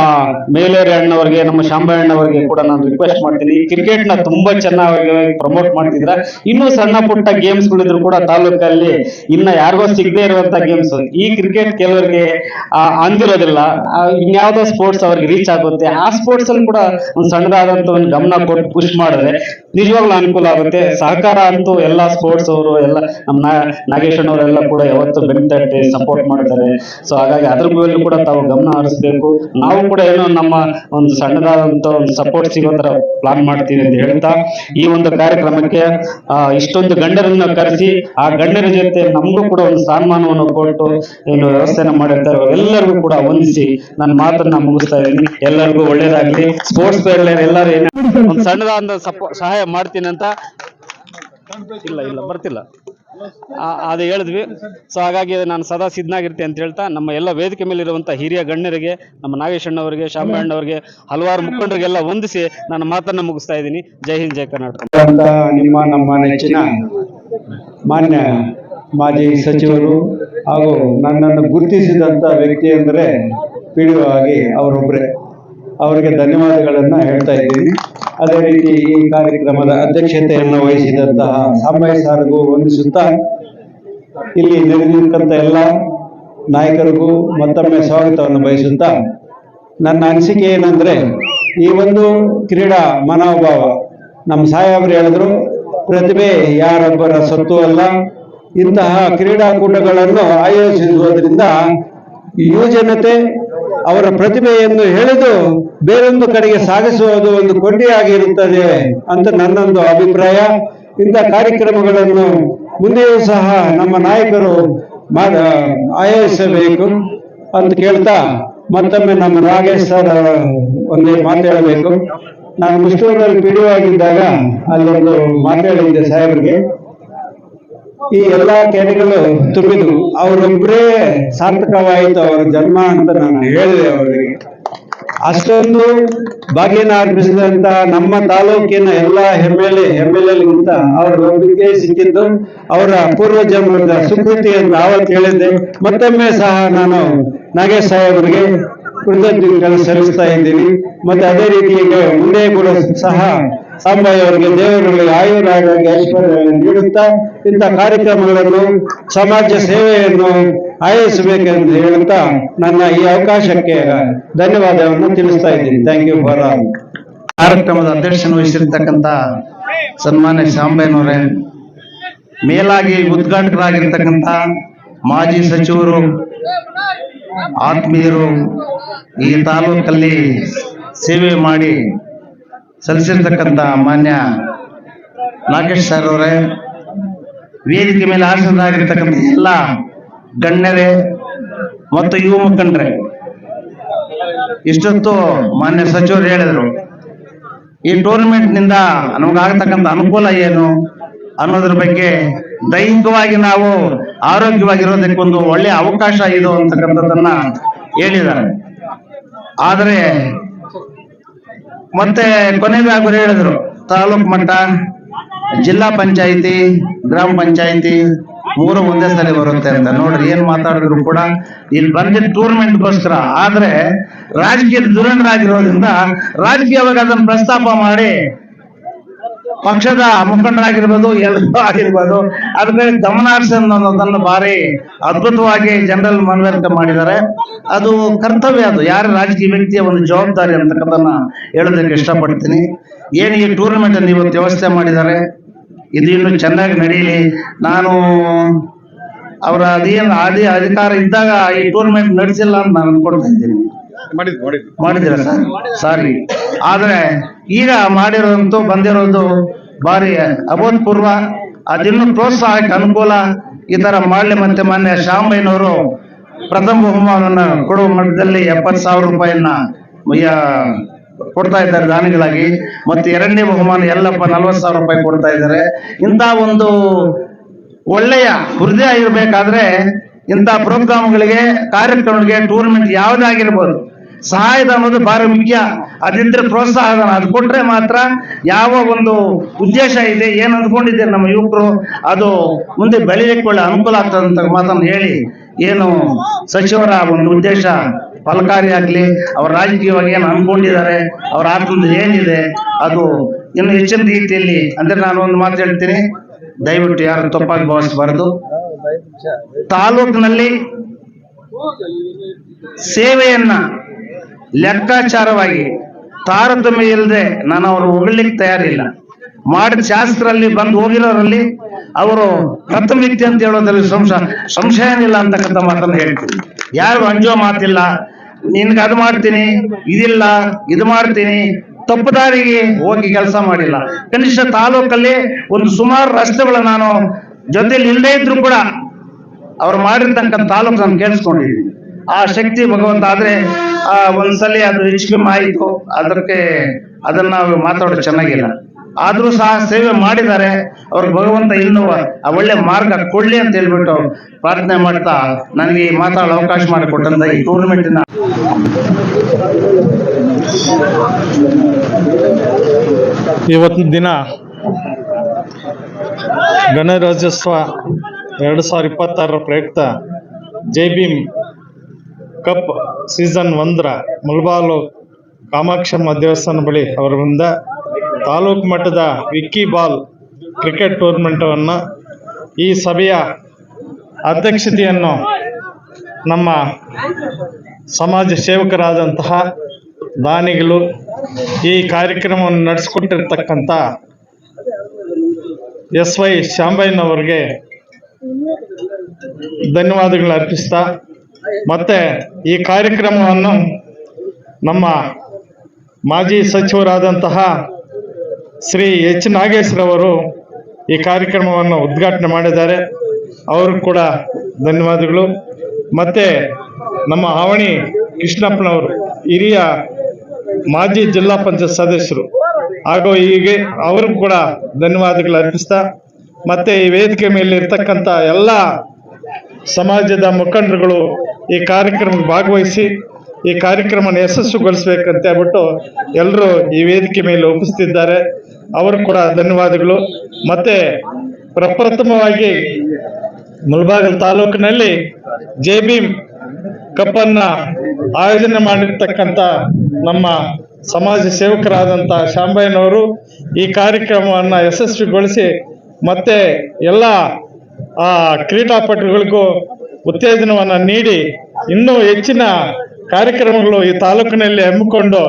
ಮೇಲೇರಿ ಅಣ್ಣವರಿಗೆ, ನಮ್ಮ ಶಾಂಬಾ ಅಣ್ಣವರಿಗೆ ಕೂಡ ನಾನು ರಿಕ್ವೆಸ್ಟ್ ಮಾಡ್ತೀನಿ. ಕ್ರಿಕೆಟ್ನ ತುಂಬಾ ಚೆನ್ನಾಗಿ ಪ್ರಮೋಟ್ ಮಾಡ್ತಿದ್ರ ಇನ್ನೂ ಸಣ್ಣ ಪುಟ್ಟ ಗೇಮ್ಸ್ ಗಳಿದ್ರು ಕೂಡ ತಾಲೂಕಲ್ಲಿ ಇನ್ನ ಯಾರಿಗೋ ಸಿಗದೆ ಇರುವಂತ ಗೇಮ್ಸ್ ಈ ಕ್ರಿಕೆಟ್ ಕೆಲವರಿಗೆ ಅಂದಿರೋದಿಲ್ಲ. ಇನ್ಯಾವುದೋ ಸ್ಪೋರ್ಟ್ಸ್ ಅವ್ರಿಗೆ ರೀಚ್ ಆಗುತ್ತೆ. ಆ ಸ್ಪೋರ್ಟ್ಸ್ ಅಲ್ಲಿ ಕೂಡ ಒಂದು ಸಣ್ಣದಾದಂತ ಒಂದು ಗಮನ ಕೊಟ್ಟು ಪುಷ್ ಮಾಡಿದ್ರೆ ನಿಜವಾಗ್ಲೂ ಅನುಕೂಲ ಆಗುತ್ತೆ. ಸಹಕಾರ ಅಂತೂ ಎಲ್ಲ ಸ್ಪೋರ್ಟ್ಸ್ ಅವರು, ಎಲ್ಲ ನಮ್ಮ ನಾಗೇಶ್ ಅಣ್ಣವರೆಲ್ಲ ಕೂಡ ಯಾವತ್ತು ಬೆನ್ತಟ್ಟಿ ಸಪೋರ್ಟ್ ಮಾಡ್ತಾರೆ. ಸೊ ಹಾಗಾಗಿ ಅದ್ರ ಮೇಲೆ ಕೂಡ ತಾವು ಗಮನ ಹರಿಸ್ಬೇಕು. ನಾವು ಕೂಡ ಏನೋ ನಮ್ಮ ಒಂದು ಸಣ್ಣದಾದಂತ ಒಂದು ಸಪೋರ್ಟ್ ಸಿಗೋ ತರ ಪ್ಲಾನ್ ಮಾಡ್ತೀವಿ ಅಂತ ಹೇಳ್ತಾ, ಈ ಒಂದು ಕಾರ್ಯಕ್ರಮಕ್ಕೆ ಇಷ್ಟೊಂದು ಗಂಡರನ್ನ ಕರೆಸಿ, ಆ ಗಂಡರ ಜೊತೆ ನಮಗೂ ಕೂಡ ಒಂದು ಸನ್ಮಾನವನ್ನು ಕೊಟ್ಟು ಏನು ವ್ಯವಸ್ಥೆನ ಮಾಡಿರ್ತಾರೆ. ಎಲ್ಲರಿಗೂ ಕೂಡ ವಂದಿಸಿ ನನ್ನ ಮಾತನ್ನ ಮುಗಿಸ್ತಾ ಇದ್ದೀನಿ. ಎಲ್ಲರಿಗೂ ಒಳ್ಳೇದಾಗ್ಲಿ. ಸ್ಪೋರ್ಟ್ಸ್ ಎಲ್ಲರೂ ಏನೇ ಸಣ್ಣದಾದ ಸಹಾಯ ಮಾಡ್ತೀನಿ ಅಂತ ಇಲ್ಲ ಇಲ್ಲ, ಬರ್ತಿಲ್ಲ. ಅದು ಹೇಳಿದ್ವಿ. ಸೊ ಹಾಗಾಗಿ ನಾನು ಸದಾ ಸಿದ್ಧನಾಗಿರ್ತೀನಿ ಅಂತ ಹೇಳ್ತಾ, ನಮ್ಮ ಎಲ್ಲ ವೇದಿಕೆ ಮೇಲೆ ಹಿರಿಯ ಗಣ್ಯರಿಗೆ, ನಮ್ಮ ನಾಗೇಶ್ ಅಣ್ಣವರಿಗೆ ಶಾಮ ಅಣ್ಣವರಿಗೆ ಹಲವಾರು ಮುಖಂಡರಿಗೆಲ್ಲ ವಂದಿಸಿ ನನ್ನ ಮಾತನ್ನ ಮುಗಿಸ್ತಾ ಇದ್ದೀನಿ. ಜೈ ಹಿಂದ್, ಜೈ ಕರ್ನಾಟಕ. ನಿಮ್ಮ, ನಮ್ಮ ನೆಚ್ಚಿನ ಮಾನ್ಯ ಮಾಜಿ ಸಚಿವರು ಹಾಗೂ ನನ್ನನ್ನು ಗುರುತಿಸಿದಂಥ ವ್ಯಕ್ತಿ ಅಂದರೆ ಪಿ ಆಗಿ ಅವರೊಬ್ಬರೇ ಅವರಿಗೆ ಧನ್ಯವಾದಗಳನ್ನು ಹೇಳ್ತಾ ಇದ್ದೀನಿ. ಅದೇ ರೀತಿ ಈ ಕಾರ್ಯಕ್ರಮದ ಅಧ್ಯಕ್ಷತೆಯನ್ನು ವಹಿಸಿದಂತಹ ಸಾಂಬಾಯಿ ಸಾರ್ಗೂ ವಂದಿಸುತ್ತಾ ಇಲ್ಲಿ ನೆರೆದಿರ್ತಕ್ಕಂಥ ಎಲ್ಲ ನಾಯಕರಿಗೂ ಮತ್ತೊಮ್ಮೆ ಸ್ವಾಗತವನ್ನು ಬಯಸುತ್ತಾ ನನ್ನ ಅನಿಸಿಕೆ ಏನಂದ್ರೆ, ಈ ಒಂದು ಕ್ರೀಡಾ ಮನೋಭಾವ, ನಮ್ಮ ಸಾಹೇಬರು ಹೇಳಿದ್ರು, ಪ್ರತಿಭೆ ಯಾರೊಬ್ಬರ ಸತ್ತು ಅಲ್ಲ, ಇಂತಹ ಕ್ರೀಡಾಕೂಟಗಳನ್ನು ಆಯೋಜಿಸುವುದರಿಂದ ಯುವಜನತೆ ಅವರ ಪ್ರತಿಭೆಯನ್ನು ಹೇಳಿದು ಬೇರೊಂದು ಕಡೆಗೆ ಸಾಗಿಸುವುದು ಒಂದು ಕೊಂಡಿಯಾಗಿರುತ್ತದೆ ಅಂತ ನನ್ನೊಂದು ಅಭಿಪ್ರಾಯ. ಇಂಥ ಕಾರ್ಯಕ್ರಮಗಳನ್ನು ಮುಂದೆಯೂ ಸಹ ನಮ್ಮ ನಾಯಕರು ಆಯೋಜಿಸಬೇಕು ಅಂತ ಕೇಳ್ತಾ ಮತ್ತೊಮ್ಮೆ ನಮ್ಮ ನಾಗೇಶ್ ಸರ್ ಒಂದೇ ಮಾತಾಡಬೇಕು. ನಾನು ಮುಷ್ಟೂರಿನಲ್ಲಿ ಪಿಡಿಯೋ ಆಗಿದ್ದಾಗ ಅಲ್ಲೊಂದು ಮಾತಾಡಿದ್ದೆ ಸಾಹೇಬ್ರಿಗೆ. ಈ ಎಲ್ಲಾ ಕೆರೆಗಳು ತುಂಬಿದ್ವು ಅವರೊಬ್ಬರೇ ಸಾರ್ಥಕವಾಯಿತು ಅವರ ಜನ್ಮ ಅಂತ ನಾನು ಹೇಳಿದೆ ಅವರಿಗೆ. ಅಷ್ಟೊಂದು ಭಾಗ್ಯನ ಅರ್ಪಿಸಿದಂತ ನಮ್ಮ ತಾಲೂಕಿನ ಎಲ್ಲಾ ಹೆಮ್ಮೆಲೆ ಹೆಮ್ಮೆಲೆಗಿಂತ ಅವರ ಒಂದಿಗೆ ಸಿಕ್ಕಿದ್ದು ಅವರ ಪೂರ್ವ ಜನ್ಮದ ಸುಕೃತಿ ಎಂದು ಆವತ್ತು ಹೇಳಿದ್ದೆ ಮತ್ತೊಮ್ಮೆ ಸಹ ನಾನು ನಾಗೇಶ್ ಸಾಹೇಬರಿಗೆ ಕೃತಜ್ಞತೆಗಳನ್ನು ಸಲ್ಲಿಸ್ತಾ ಇದ್ದೀನಿ. ಮತ್ತೆ ಅದೇ ರೀತಿ ಮುಂದೆ ಕೂಡ ಸಹ ಸಾಂಬಯ್ಯ ಅವರಿಗೆ ದೇವರುಗಳಿಗೆ ಆಯುರಾಗಿ ಐಶ್ವರ್ಯ ನೀಡುತ್ತಾ ಇಂಥ ಕಾರ್ಯಕ್ರಮಗಳನ್ನು ಸಮಾಜ ಸೇವೆಯನ್ನು ಆಯೋಜಿಸಬೇಕೆಂದು ಹೇಳುತ್ತಾ ನನ್ನ ಈ ಅವಕಾಶಕ್ಕೆ ಧನ್ಯವಾದವನ್ನು ತಿಳಿಸ್ತಾ ಇದ್ದೀನಿ. ಥ್ಯಾಂಕ್ ಯು ಫಾರ್ ಕಾರ್ಯಕ್ರಮದ ಅಧ್ಯಕ್ಷನ ವಹಿಸಿರ್ತಕ್ಕಂಥ ಸನ್ಮಾನ್ಯ ಶಾಂಬಯ್ಯನವರೇ ಮೇಲಾಗಿ ಉದ್ಘಾಟಕರಾಗಿರ್ತಕ್ಕಂಥ ಮಾಜಿ ಸಚಿವರು, ಆತ್ಮೀಯರು ಈ ತಾಲೂಕಲ್ಲಿ ಸೇವೆ ಮಾಡಿ ಸಲ್ಲಿಸಿರ್ತಕ್ಕಂಥ ಮಾನ್ಯ ನಾಗೇಶ್ ಸರ್ ಅವರೇ, ವೇದಿಕೆ ಮೇಲೆ ಆಸೀನರಾಗಿರ್ತಕ್ಕಂಥ ಎಲ್ಲ ಗಣ್ಯರೇ ಮತ್ತು ಯುವ ಮುಖಂಡರೇ, ಇಷ್ಟೊತ್ತು ಮಾನ್ಯ ಸಚಿವರು ಹೇಳಿದರು, ಈ ಟೂರ್ನಮೆಂಟ್ನಿಂದ ನಮಗಾಗತಕ್ಕಂಥ ಅನುಕೂಲ ಏನು ಅನ್ನೋದ್ರ ಬಗ್ಗೆ ದೈಹಿಕವಾಗಿ ನಾವು ಆರೋಗ್ಯವಾಗಿರೋದಕ್ಕೆ ಒಂದು ಒಳ್ಳೆಯ ಅವಕಾಶ ಇದು ಅಂತಕ್ಕಂಥದ್ದನ್ನ ಹೇಳಿದ್ದಾರೆ. ಆದರೆ ಮತ್ತೆ ಕೊನೆಗೆ ಅವರು ಹೇಳಿದ್ರು. ತಾಲೂಕ್ ಮಟ್ಟ, ಜಿಲ್ಲಾ ಪಂಚಾಯಿತಿ, ಗ್ರಾಮ ಪಂಚಾಯಿತಿ ಮೂರು ಒಂದೇ ಸಲ ಬರುತ್ತೆ ಅಂತ. ನೋಡ್ರಿ, ಏನ್ ಮಾತಾಡಿದ್ರು ಕೂಡ ಇಲ್ಲಿ ಬಂದಿದ್ದ ಟೂರ್ನಮೆಂಟ್ಗೋಸ್ಕರ ಆದ್ರೆ ರಾಜಕೀಯದ ದುರಂಡರಾಗಿರೋದ್ರಿಂದ ರಾಜಕೀಯವಾಗಿ ಅದನ್ನ ಪ್ರಸ್ತಾಪ ಮಾಡಿ ಪಕ್ಷದ ಮುಖಂಡರಾಗಿರ್ಬೋದು ಎಲ್ಲರೂ ಆಗಿರ್ಬೋದು, ಅದ್ರ ಮೇಲೆ ಗಮನ ಅನ್ನೋದನ್ನು ಭಾರಿ ಅದ್ಭುತವಾಗಿ ಜನರಲ್ ಮನವರಿಕೆ ಮಾಡಿದ್ದಾರೆ. ಅದು ಕರ್ತವ್ಯ ಅದು. ಯಾರ ರಾಜಕೀಯ ವ್ಯಕ್ತಿಯ ಒಂದು ಜವಾಬ್ದಾರಿ ಅಂತಕ್ಕಂಥದ್ದನ್ನ ಹೇಳೋದಕ್ಕೆ ಇಷ್ಟಪಡ್ತೀನಿ. ಏನು ಈ ಟೂರ್ನಮೆಂಟ್ ಅನ್ನು ಇವತ್ತು ವ್ಯವಸ್ಥೆ ಮಾಡಿದ್ದಾರೆ? ಇದು ಇನ್ನು ಚೆನ್ನಾಗಿ ನಡೀಲಿ ನಾನು ಅವರ ಅದೇನು ಅದೇ ಅಧಿಕಾರ ಇದ್ದಾಗ ಈ ಟೂರ್ನಮೆಂಟ್ ನಡೆಸಿಲ್ಲ ಅಂತ ನಾನು ಅನ್ಕೊಳ್ತಾ ಇದ್ದೀನಿ. ಮಾಡಿದ್ದೀರಾ ಸರ್? ಸಾರಿ. ಆದ್ರೆ ಈಗ ಮಾಡಿರೋದು ಬಂದಿರೋದು ಭಾರಿ ಅಭೂತಪೂರ್ವ, ಅದಿನ್ನೂ ಪ್ರೋತ್ಸಾಹಕ್ಕೆ ಅನುಕೂಲ ಈ ತರ ಮಾಡಲಿ ಮತ್ತೆ ಮೊನ್ನೆ ಶ್ಯಾಮಯ್ಯನವರು ಪ್ರಥಮ ಬಹುಮಾನವನ್ನ ಕೊಡುವ ಮಟ್ಟದಲ್ಲಿ ಎಪ್ಪತ್ತು ಸಾವಿರ ರೂಪಾಯಿಯನ್ನ ಕೊಡ್ತಾ ಇದ್ದಾರೆ ದಾನಿಗಳಾಗಿ. ಮತ್ತೆ ಎರಡನೇ ಬಹುಮಾನ ಎಲ್ಲಪ್ಪ ನಲ್ವತ್ತು ಸಾವಿರ ರೂಪಾಯಿ ಕೊಡ್ತಾ ಇದ್ದಾರೆ. ಇಂಥ ಒಂದು ಒಳ್ಳೆಯ ಹೃದಯ ಇರಬೇಕಾದ್ರೆ ಇಂಥ ಪ್ರೋಗ್ರಾಮ್ಗಳಿಗೆ, ಕಾರ್ಯಕ್ರಮಗಳಿಗೆ ಟೂರ್ನಮೆಂಟ್ ಯಾವುದೇ ಆಗಿರ್ಬೋದು, ಸಹಾಯದ ಅನ್ನೋದು ಬಹಳ ಮುಖ್ಯ. ಅದಿದ್ರೆ ಪ್ರೋತ್ಸಾಹ ಅದು ಕೊಟ್ರೆ ಮಾತ್ರ ಯಾವ ಒಂದು ಉದ್ದೇಶ ಇದೆ, ಏನು ಅಂದ್ಕೊಂಡಿದ್ದೀರಿ ನಮ್ಮ ಯುವಕರು, ಅದು ಮುಂದೆ ಬೆಳೆಯಲಿಕ್ಕೆ ಒಳ್ಳೆ ಅನುಕೂಲ ಆಗ್ತದಂತ ಅಂತ ಮಾತನ್ನು ಹೇಳಿ, ಏನು ಸಚಿವರ ಒಂದು ಉದ್ದೇಶ, ಫಲಕಾರಿ ಆಗ್ಲಿ, ಅವ್ರ ರಾಜಕೀಯವಾಗಿ ಏನು ಅನ್ಕೊಂಡಿದ್ದಾರೆ, ಅವ್ರ ಆತ್ಮದ ಏನಿದೆ, ಅದು ಇನ್ನು ಹೆಚ್ಚಿನ ರೀತಿಯಲ್ಲಿ, ಅಂದ್ರೆ ನಾನು ಒಂದು ಮಾತು ಹೇಳ್ತೀನಿ, ದಯವಿಟ್ಟು ಯಾರು ತಪ್ಪಾಗಿ ಭಾವಿಸಬಾರದು. ತಾಲೂಕಿನಲ್ಲಿ ಸೇವೆಯನ್ನ ಲೆಕ್ಕಾಚಾರವಾಗಿ ತಾರತಮ್ಯ ಇಲ್ಲದೆ ನಾನು ಅವರು ಹೊಗಳಿಕ್ಕೆ ತಯಾರಿಲ್ಲ. ಮಾಡಿದ ಶಾಸ್ತ್ರದಲ್ಲಿ ಬಂದು ಹೋಗಿರೋರಲ್ಲಿ ಅವರು ಪ್ರಥಮ ವ್ಯಕ್ತಿ ಅಂತ ಹೇಳೋದ್ರಲ್ಲಿ ಸಂಶಯ ಏನಿಲ್ಲ ಅಂತಕ್ಕಂಥ ಮಾತನ್ನು ಹೇಳ್ತೀನಿ. ಯಾರು ಅಂಜೋ ಮಾತಿಲ್ಲ. ನಿನ್ಗೆ ಅದು ಮಾಡ್ತೀನಿ, ಇದಿಲ್ಲ, ಇದು ಮಾಡ್ತೀನಿ ತಪ್ಪು ದಾರಿಗೆ ಹೋಗಿ ಕೆಲಸ ಮಾಡಿಲ್ಲ. ಕನಿಷ್ಠ ತಾಲೂಕಲ್ಲಿ ಒಂದು ಸುಮಾರು ರಸ್ತೆಗಳು ನಾನು ಜೊತೆಲಿ ಇಲ್ಲದೇ ಇದ್ರು ಕೂಡ ಅವ್ರು ಮಾಡಿರ್ತಕ್ಕಂಥ ತಾಲೂಕು ನಾನು ಕೇಳಿಸ್ಕೊಂಡಿದ್ದೀನಿ. ಆ ಶಕ್ತಿ ಭಗವಂತ ಆದ್ರೆ, ಆ ಒಂದ್ಸಲಿ ಅದು ನಿಷ್ಕ್ರಮ ಆಯಿತು, ಅದಕ್ಕೆ ಅದನ್ನ ಮಾತಾಡೋದು ಚೆನ್ನಾಗಿಲ್ಲ. ಆದ್ರೂ ಸಹ ಸೇವೆ ಮಾಡಿದ್ದಾರೆ, ಅವ್ರಿಗೆ ಭಗವಂತ ಇನ್ನೂ ಆ ಒಳ್ಳೆ ಮಾರ್ಗ ಕೊಡ್ಲಿ ಅಂತ ಹೇಳ್ಬಿಟ್ಟು ಪ್ರಾರ್ಥನೆ ಮಾಡ್ತಾ ನನಗೆ ಈ ಮಾತಾಡೋ ಅವಕಾಶ ಮಾಡಿಕೊಟ್ಟಂತ ಈ ಟೂರ್ನಮೆಂಟಿನ ಇವತ್ತಿನ ದಿನ ಗಣರಾಜ್ಯೋತ್ಸವ ಎರಡು ಸಾವಿರದ ಇಪ್ಪತ್ತಾರರ ಪ್ರಯುಕ್ತ ಜೈ ಭೀಮ್ ಕಪ್ ಸೀಸನ್ ಒಂದರ ಮುಲ್ಬಾಲು ಕಾಮಾಕ್ಷಮ್ಮ ದೇವಸ್ಥಾನ ಬಳಿ ಅವರಿಂದ ತಾಲೂಕು ಮಟ್ಟದ ವಿಕ್ಕಿ ಬಾಲ್ ಕ್ರಿಕೆಟ್ ಟೂರ್ನಮೆಂಟನ್ನು ಈ ಸಭೆಯ ಅಧ್ಯಕ್ಷತೆಯನ್ನು ನಮ್ಮ ಸಮಾಜ ಸೇವಕರಾದಂತಹ ದಾನಿಗಳು ಈ ಕಾರ್ಯಕ್ರಮವನ್ನು ನಡೆಸಿಕೊಟ್ಟಿರ್ತಕ್ಕಂಥ ಎಸ್ ವೈ ಶಾಂಬಯ್ಯನವರಿಗೆ ಧನ್ಯವಾದಗಳು ಅರ್ಪಿಸ್ತಾ, ಮತ್ತೆ ಈ ಕಾರ್ಯಕ್ರಮವನ್ನು ನಮ್ಮ ಮಾಜಿ ಸಚಿವರಾದಂತಹ ಶ್ರೀ ಎಚ್ ನಾಗೇಶ್ರವರು ಈ ಕಾರ್ಯಕ್ರಮವನ್ನು ಉದ್ಘಾಟನೆ ಮಾಡಿದ್ದಾರೆ. ಅವರು ಕೂಡ ಧನ್ಯವಾದಗಳು. ಮತ್ತೆ ನಮ್ಮ ಆವಣಿ ಕೃಷ್ಣಪ್ಪನವರು, ಹಿರಿಯ ಮಾಜಿ ಜಿಲ್ಲಾ ಪಂಚಾಯತ್ ಸದಸ್ಯರು ಹಾಗೂ ಹೀಗೆ ಅವರು ಕೂಡ ಧನ್ಯವಾದಗಳು ಅರ್ಪಿಸ್ತಾ, ಮತ್ತೆ ಈ ವೇದಿಕೆ ಮೇಲೆ ಇರ್ತಕ್ಕಂಥ ಎಲ್ಲ ಸಮಾಜದ ಮುಖಂಡರುಗಳು ಈ ಕಾರ್ಯಕ್ರಮಕ್ಕೆ ಭಾಗವಹಿಸಿ, ಈ ಕಾರ್ಯಕ್ರಮನ ಯಶಸ್ಸುಗೊಳಿಸ್ಬೇಕಂತ ಹೇಳ್ಬಿಟ್ಟು ಎಲ್ಲರೂ ಈ ವೇದಿಕೆ ಮೇಲೆ ಒಪ್ಪಿಸ್ತಿದ್ದಾರೆ. ಅವರು ಕೂಡ ಧನ್ಯವಾದಗಳು. ಮತ್ತೆ ಪ್ರಪ್ರಥಮವಾಗಿ ಮುಲ್ಬಾಗಲ್ ತಾಲೂಕಿನಲ್ಲಿ ಜೆ ಭೀಮ್ ಕಪ್ಪನ್ನು ಆಯೋಜನೆ ಮಾಡಿರ್ತಕ್ಕಂಥ ನಮ್ಮ ಸಮಾಜ ಸೇವಕರಾದಂಥ ಶಾಂಬಯ್ಯನವರು ಈ ಕಾರ್ಯಕ್ರಮವನ್ನು ಯಶಸ್ವಿಗೊಳಿಸಿ ಮತ್ತೆ ಎಲ್ಲ, ಆ, ಕ್ರೀಡಾಪಟುಗಳಿಗೂ ಉತ್ತೇಜನವನ್ನು ನೀಡಿ ಇನ್ನೂ ಹೆಚ್ಚಿನ ಕಾರ್ಯಕ್ರಮಗಳು ಈ ತಾಲೂಕಿನಲ್ಲಿ ಹಮ್ಮಿಕೊಂಡು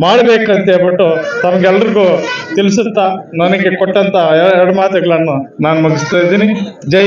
ಮಾಡಬೇಕಂತ ಹೇಳ್ಬಿಟ್ಟು ತಮಗೆಲ್ರಿಗೂ ತಿಳಿಸುತ್ತಾ ನನಗೆ ಕೊಟ್ಟಂತ ಎರಡು ಮಾತುಗಳನ್ನು ನಾನು ಮುಗಿಸ್ತಾ ಇದ್ದೀನಿ. ಜೈ